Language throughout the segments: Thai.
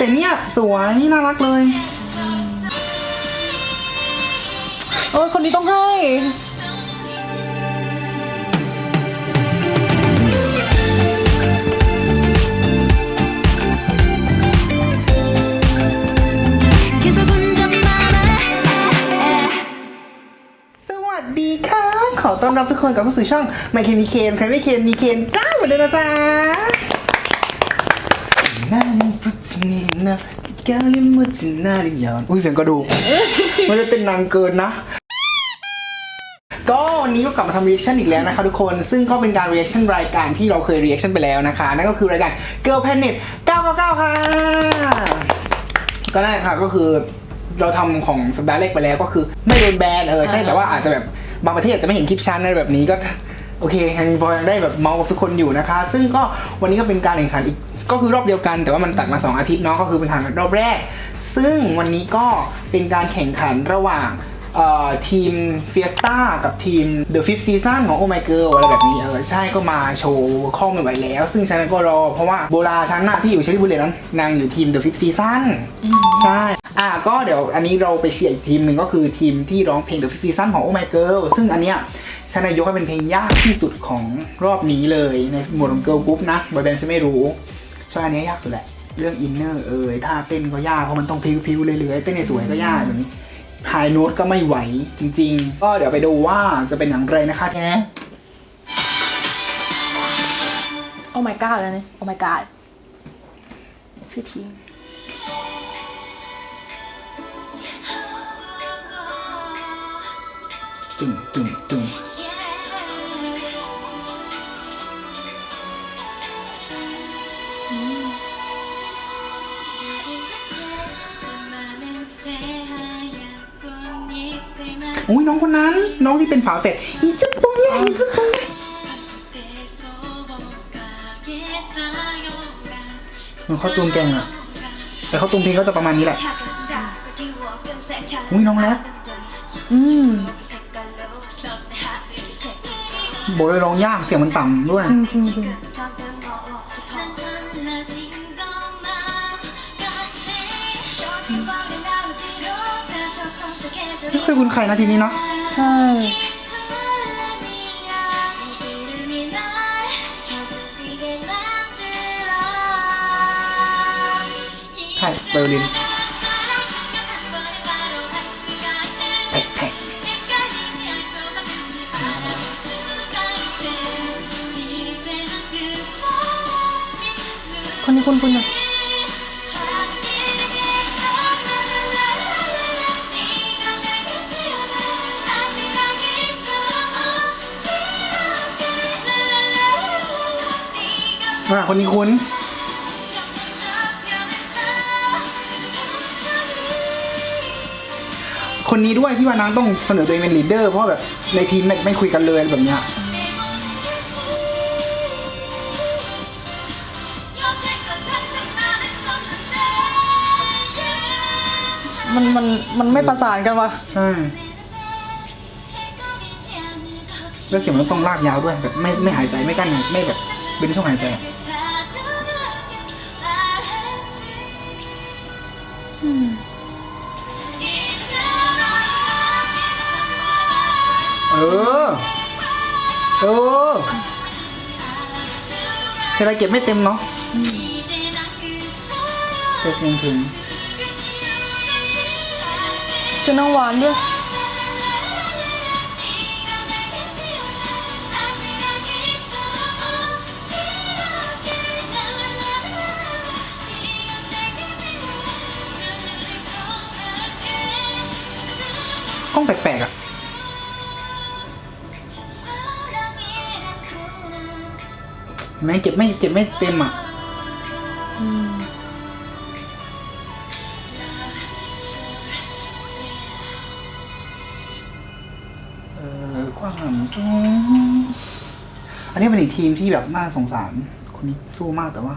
แต่เนี่ยสวยน่ารักเลย โอ้ยคนนี้ต้องให้ 계속 운전만 해 สวัสดีค่ะขอต้อนรับทุกคนกลับเข้าสู่ช่องไมเคนมีเคนใครไม่เคนมีเคนจ้าเหมือนเดิมนะจ๊ะนา มุปุตนีนะกาลิมุตินาลิยอนอุ้ยเสียงกระดูกมันจะเต้นนานเกินนะ ก็วันนี้ก็กลับมาทำ reaction อีกแล้วนะคะทุกคน ซึ่งก็เป็นการ reaction รายการที่เราเคย reaction ไปแล้วนะคะ นั่นก็คือรายการ Girl Planet 999 ค่ะ ก็นั่นแหละค่ะก็คือเราทำของสัปดาห์แรกไปแล้วก็คือไม่โดนแบนเออใช่แต่ว่าอาจจะแบบบางประเทศอาจจะไม่เห็นคลิปชั้นอะไรแบบนี้ก็โอเคยังพอยังได้แบบเมาส์กับทุกคนอยู่นะคะ ซึ่งก็วันนี้ก็เป็นการแข่งขันอีก ก็คือรอบเดียวกันแต่ว่ามันตัดมา 2 อาทิตย์เนาะก็คือเป็นทางรอบแรก ซึ่งวันนี้ก็เป็นการแข่งขันระหว่างเอ่อทีมเฟียสตากับทีม The Fifth Season ของ Oh My Girl อะไรแบบนี้เออใช่ก็มาโชว์ข้อมือไว้แล้ว ซึ่งฉันก็รอ เพราะว่าโบราฉันน่ะที่อยู่เชลลี่บุรีนั้นนางอยู่ทีม The Fifth Season ใช่อะก็เดี๋ยวอันนี้เราไปเชียร์อีกทีมหนึ่งก็คือทีมที่ร้องเพลง The Fifth Season ของ Oh My Girl ซึ่งอันเนี้ยฉันยกให้เป็นเพลงยากที่สุดของรอบนี้เลยในหมวดของ Girl Group นะบอยแบนด์ฉันไม่รู้ ใช่อันเนี้ยยากสุดแหละ เรื่องอินเนอร์เอ่ยท่าเต้นก็ยากเพราะมันต้องพิวๆเรื่อยๆเต้นให้สวยก็ยากแบบนี้ไฮโน้ตก็ไม่ไหวจริง ๆ ก็เดี๋ยวไปดูว่าจะเป็นอย่างไรนะคะแกโอ้ my god แล้วเนี่ยโอ้ my god ชื่อทีมตึงตึงตึง อุ้ยน้องคนนั้น น้องที่เป็นฝาแฝดอีจุ๊ปุ้งเนี่อีจุ๊ปุ้งเนี่ยมันเขาตูงแกงอะแต่เขาตูงเพลงก็จะประมาณนี้แหละอุ้ยน้องแล้วอืมโบยร้องยากเสียงมันต่ำด้วยจริงจริง ไม่เคยคุ้นใครนะทีนี้เนาะใช่ใช่ไวโอลินแท็กแท็กคนนี้คุณคุณอะ อะคนนี้คุ้นคนนี้ด้วยที่ว่านางต้องเสนอตัวเองเป็นลีดเดอร์เพราะแบบในทีมไม่ไม่คุยกันเลยอะไรแบบเนี้ยมันมันมันไม่ประสานกันวะใช่แล้วเสียงมันต้องลากยาวด้วยแบบไม่ไม่หายใจไม่กั้นไม่แบบ เป็นช่วงหายใจอะเออ เออเทไรเก็บไม่เต็มเนาะแต่เสียงถึงชื่อน้องหวานด้วย กล้องแปลกๆอะเห็นไหมเก็บไม่เก็บไม่เต็มอะเออกว้างสูงอันนี้เป็นอีกทีมที่แบบน่าสงสาร คนนี้สู้มากแต่ว่า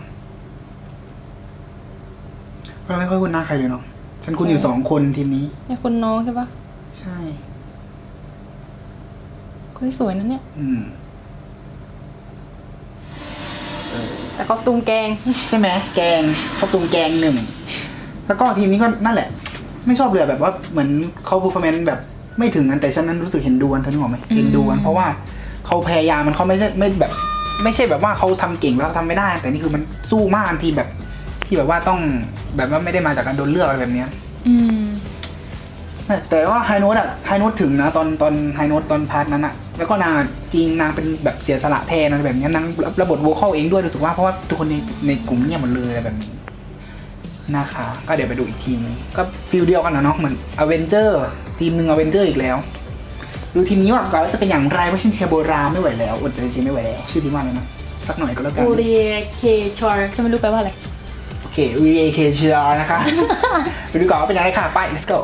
เราไม่ค่อยคุ้นหน้าใครเลยเนาะฉันคุ้นอยู่สองคนทีมนี้เนี่คุณน้องใช่ปะ ใช่คนที่สวยนะเนี่ย อืมเออแต่คอสตูมแกง ใช่ไหมแกงข้าวตุงแกงหนึ่ง แล้วก็ทีมนี้ก็นั่นแหละ ไม่ชอบเลยแบบว่าเหมือนเขาเพอร์ฟอร์แมนซ์แบบไม่ถึงกันแต่ฉันนั้นรู้สึกเห็นดูกันเธอนึกออกไหมเห็นดูกันเพราะว่าเขาพยายามมันเขาไม่ใช่ไม่แบบ ไม่ใช่แบบว่าเขาทำเก่งแล้วทำไม่ได้ แต่นี่คือมันสู้มากทีแบบ ที่แบบว่าต้องแบบว่าไม่ได้มาจากการโดนเลือกอะไรแบบเนี้ย อืม แต่ว่าไฮโน้ตอะไฮโน้ตถึงนะตอนตอนไฮโน้ตตอนพาร์ทนั้นอะแล้วก็นางอะจริงนางเป็นแบบเสียสละแทนอะไรแบบเนี้ยนางระบบโวคอลเองด้วยรู้สึกว่าเพราะว่าทุกคนในในกลุ่มเงียบหมดเลยอะไรแบบนี้นะคะ ก็เดี๋ยวไปดูอีกทีนึงก็ฟิลเดียวกันนะเนาะเหมือนอเวนเจอร์ทีมหนึ่งอเวนเจอร์อีกแล้วดูทีมนี้ว่าเราจะเป็นอย่างไรว่าชินเชียร์โบราไม่ไหวแล้วอดใจเชียร์ไม่ไหวแล้วชื่อทีมว่าอะไรนะสักหน่อยก็แล้วกันอูเรียเคชอร์จะไม่รู้แปลว่าอะไรโอเควีเอเคเชียร์นะคะไปดูก่อนว่าเป็นยังไงค่ะไป let's go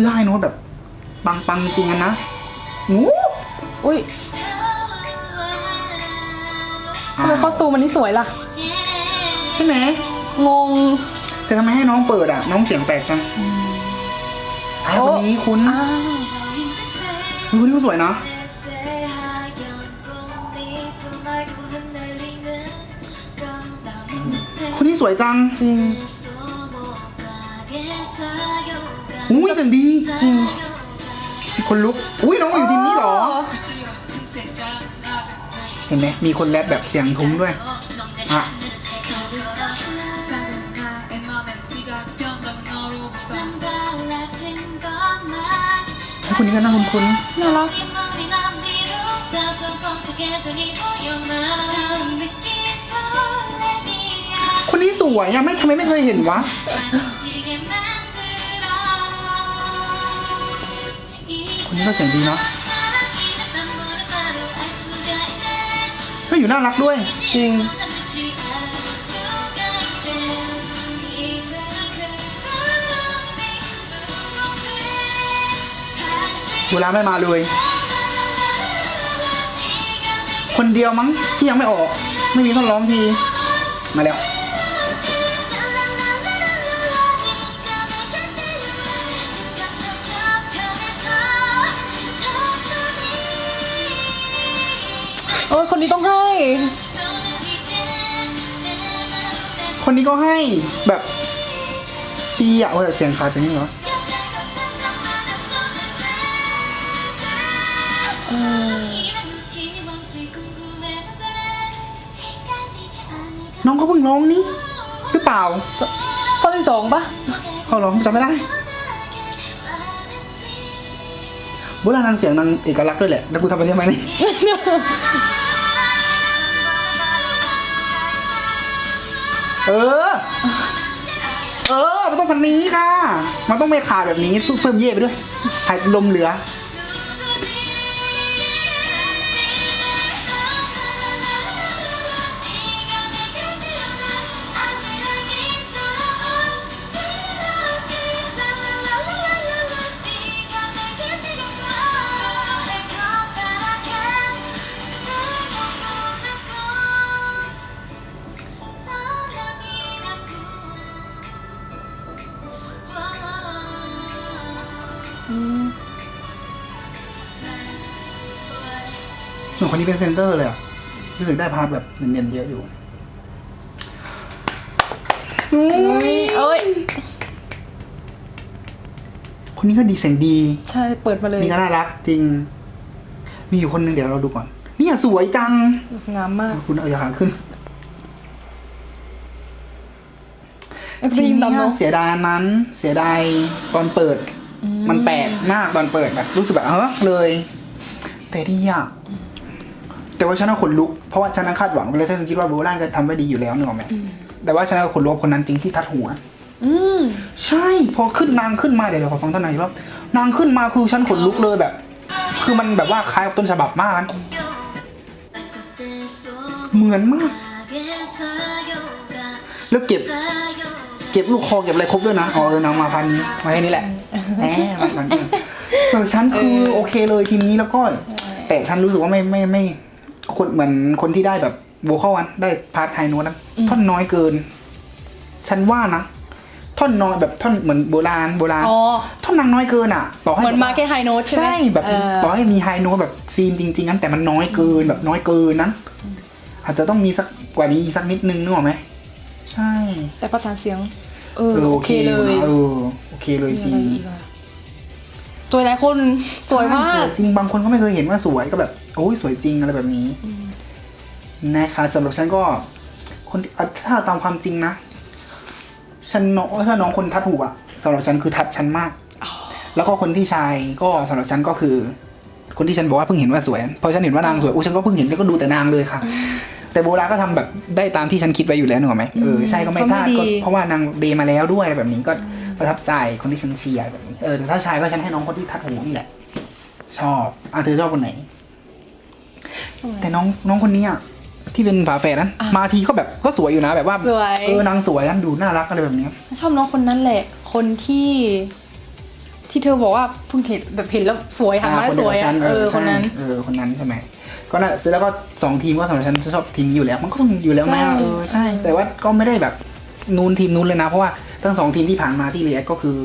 คือไฮโน้ตแบบ ปังปังๆจริงอะนะงูอุ้ยทำไมคอสตูมมันนี่สวยล่ะ ใช่ไหมงง แต่ทำไมให้น้องเปิดอะ น้องเสียงแปลกจังอะโอ้คนนี้คุณอ้าวคนนี้ก็สวยนะคนนี้สวยจังจริง อุ้ยเสียงดีจริงสิคนลุก อุ้ยน้องมาอยู่ทีมนี้เหรอ เห็นไหมมีคนแรปแบบเสียงทุ้มด้วยอะให้คนนี้ก็น่าคุ้นคุ้นน่ารักๆคนนี้สวยอะไม่ทำไมไม่เคยเห็นวะ นนี้ก็เสียงดีเนาะก็อยู่น่ารักด้วย จริง เวลาไม่มาเลย คนเดียวมั้งที่ยังไม่ออก ไม่มีท่อนร้องที มาแล้ว คนนี้ต้องให้ คนนี้ก็ให้แบบดีอะว่าแต่เสียงขาดเป็นยังไงวะน้องเขาเพิ่งร้องนี่หรือเปล่าข้อที่สองปะเขาร้องจำไม่ได้โบราณนางเสียงนางเอกลักษณ์ด้วยแหละแล้วกูทำไปทำไมนี่ เออ เออ มันต้องพันนี้ค่ะ มันต้องไม่ขาดแบบนี้เพิ่มเย่ไปด้วยหายลมเหลือ เหมือนคนนี้เป็นเซนเตอร์เลยอะรู้สึกได้พาร์ทแบบเนียนๆเยอะอยู่อุ้ยเอ้ย คนนี้ก็ดีเสียงดี ใช่เปิดมาเลยนี่ก็น่ารักจริง มีอยู่คนหนึงเดี๋ยวเราดูก่อน เนี่ยสวยจัง งามมาก คุณเอาอย่าหางขึ้นไอ้ทีพี่ยิงนี้ตามเนาะเสียดายนั้น เสียดายตอนเปิด มันแปลกมากตอนเปิดแบบรู้สึกแบบเออเลย แต่ดีอะ แต่ว่าฉันน่ะขนลุกเพราะว่าฉันน่ะคาดหวังไปเลยฉันคิดว่าโบราณจะทำได้ดีอยู่แล้วนึกออกไหมแต่ว่าฉันน่ะขนลุกกับคนนั้นจริงที่ทัดหัว อืมใช่พอขึ้นนางขึ้นมาเดี๋ยวเราขอฟังต้นไหนอยอีกรอบนางขึ้นมาคือฉันขนลุกเลยแบบ คือมันแบบว่าคล้ายกับต้นฉบับมากนะเหมือนมาก แล้วเก็บ เก็บลูกคอเก็บอะไรครบด้วยนะอ๋อเออนางมาพันนี้มาแค่นี้แหละแหมมาพันนี้เออฉันคือโอเคเลยทีมนี้แล้วก็ แต่ฉันรู้สึกว่าไม่ไม่ไม่ คนเหมือนคนที่ได้แบบโวคอลวันได้พาร์ทไฮโน้ตนะท่อนน้อยเกิน ฉันว่านะท่อนน้อยแบบท่อนเหมือนโบราณโบราณอ๋อท่อนนางน้อยเกินอะ ต่อให้เหมือนแบบมาแค่ไฮโน้ตใช่ไหมใช่แบบเออต่อให้มีไฮโน้ตแบบซีนจริง ๆ นั้นแต่มันน้อยเกินแบบน้อยเกินนั้นอาจจะต้องมีสักกว่านี้อีกสักนิดนึงนึกออกไหมใช่ แต่ประสานเสียง เออเออโอโอเคเคเลอยู่ยนะเออโอเคเลยจริง มีอะไอีกอะตัวหลายคนสวยมาใช่สก วยจริงบางคนก็ไม่เคยเห็นว่าสวยก็แบบโอ้ยสวยจริงอะไรแบบนี้นะคะสำหรับฉันก็ คนที่อะถ้าตามความจริงนะฉันน้องถ้าน้องคนทัดหูอะสำหรับฉันคือทัดฉันมาก แล้วก็คนที่ชายก็สำหรับฉันก็คือ คนที่ฉันบอกว่าเพิ่งเห็นว่าสวยเพราะฉันเห็นว่านางสวยอู้ฉันก็เพิ่งเห็นแล้วก็ดูแต่นางเลยค่ะ แต่โบราณก็ทำแบบได้ตามที่ฉันคิดไว้อยู่แล้วหนูกออกไหมเออใช่ก็ไม่พลาดก็ไม่ก็ดี เพราะว่านางเดย์มาแล้วด้วยอะไรแบบนี้ก็ ประทับใจคนที่ฉันเชียร์แบบนี้เออแต่ถ้าชายก็ฉันให้น้องคนที่ทัดหูนี่แหละ ชอบอะเธอชอบคนไหน แต่น้องน้องคนนี้อะที่เป็นฝาแฝดนั้นอะมาทีก็แบบก็สวยอยู่นะ แบบว่าสวย เออนางสวยนะดูน่ารักอะไรแบบนี้ชอบน้องคนนั้นแหละ คนที่ ที่เธอบอกว่าเพิ่งเห็นแบบเห็นแล้วสวยหันมาอ่าสวยเดีอะกับเออใช่คนนั้น เออคนนั้นใช่ไหมก็น่ะเสร็จแล้วก็สองทีมก็สำหรับฉันชอบทีมนี้อยู่แล้ว มันก็ต้องอยู่แล้วแม่ใช่ เออใช่ แต่ว่าก็ไม่ได้แบบนู้นทีมนู้นเลยนะ เพราะว่า ทั้งสองทีมที่ผ่านมาที่เรียกก็คือ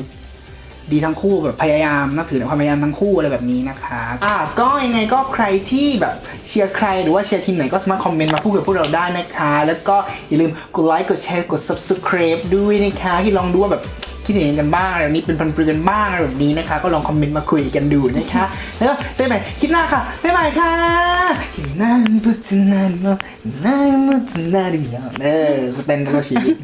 ดีทั้งคู่แบบพยายามนับถือในความพยายามทั้งคู่อะไรแบบนี้นะคะอะก็ยังไงก็ใครที่แบบเชียร์ใครหรือว่าเชียร์ทีมไหนก็สามารถคอมเมนต์มาพูดกับพวกเราได้นะคะ แล้วก็อย่าลืมกดไลค์กดแชร์กด subscribe ด้วยนะคะที่ลองดูว่าแบบคิดเห็นกันบ้างอะไรนี้เป็นพันปลือกันบ้างอะไรแบบนี้นะคะ ก็ลองคอมเมนต์มาคุยกันดูนะคะ แล้วก็เจอกันใหม่คลิปหน้าค่ะ บ๊ายบายค่ะนาริมุตนาริโมนาริมุตนาริโมเออเต้นตลอดชีวิต